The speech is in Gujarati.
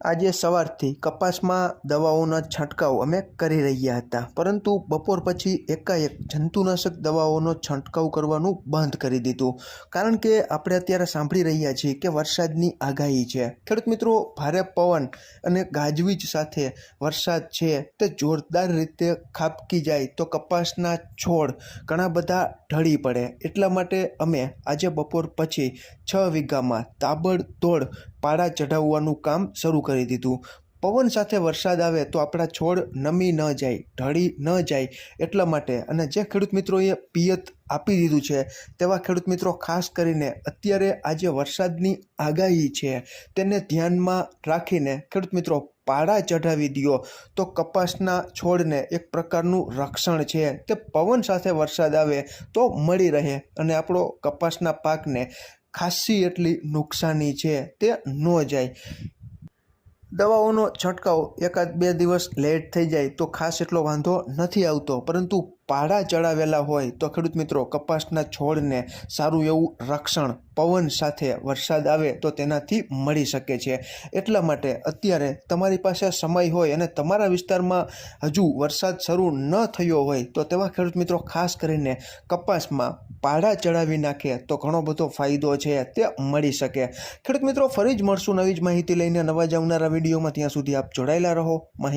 આજે સવારથી કપાસમાં દવાઓનો છંટકાવ અમે કરી રહ્યા હતા. પરંતુ બપોર પછી એકાએક જંતુનાશક દવાઓનો છંટકાવ કરવાનું બંધ કરી દીધું. કારણ કે આપણે અત્યારે સાંભળી રહ્યા છીએ કે વરસાદની આગાહી છે. ખેડૂત મિત્રો, ભારે પવન અને ગાજવીજ સાથે વરસાદ છે તે જોરદાર રીતે ખાબકી જાય તો કપાસના છોડ ઘણા બધા ઢળી પડે. એટલા માટે અમે આજે બપોર પછી છ વીઘામાં તાબડતોડ પાડા ચઢાવવાનું કામ શરૂ કરી દીધું. પવન સાથે વરસાદ આવે તો આપણા છોડ નમી ન જાય, ઢળી ન જાય એટલા માટે. અને જે ખેડૂત મિત્રોએ પિયત આપી દીધું છે, તેવા ખેડૂત મિત્રો ખાસ કરીને અત્યારે આજે વરસાદની આગાહી છે, તેને ધ્યાનમાં રાખીને ખેડૂત મિત્રો પાળા ચઢાવી દો તો કપાસના છોડને એક પ્રકારનું રક્ષણ છે. તે પવન સાથે વરસાદ આવે તો મળી રહે અને આપણો કપાસના પાકને ખાસી એટલી નુકસાની છે, તે ન જાય. દવાઓનો છંટકાવ એકાદ બે દિવસ લેટ થઈ જાય તો ખાસ એટલો વાંધો નથી આવતો. પરંતુ પાળા ચડાવેલા હોય તો ખેડૂત મિત્રો કપાસના છોડને સારું એવું રક્ષણ, પવન સાથે વરસાદ આવે તો તેનાથી મળી શકે છે. એટલા માટે અત્યારે તમારી પાસે સમય હોય અને તમારા વિસ્તારમાં હજુ વરસાદ શરૂ ન થયો હોય તો તેવા ખેડૂત મિત્રો ખાસ કરીને કપાસમાં પાડા ચડાવી નાખે તો ઘણો બધો ફાયદો છે, તે મળી શકે. ખેડૂત મિત્રો, ફરી જ મળશું નવી જ માહિતી લઈને નવા જ આવનારા વિડીયોમાં. ત્યાં સુધી આપ જોડાયેલા રહો. માહિતી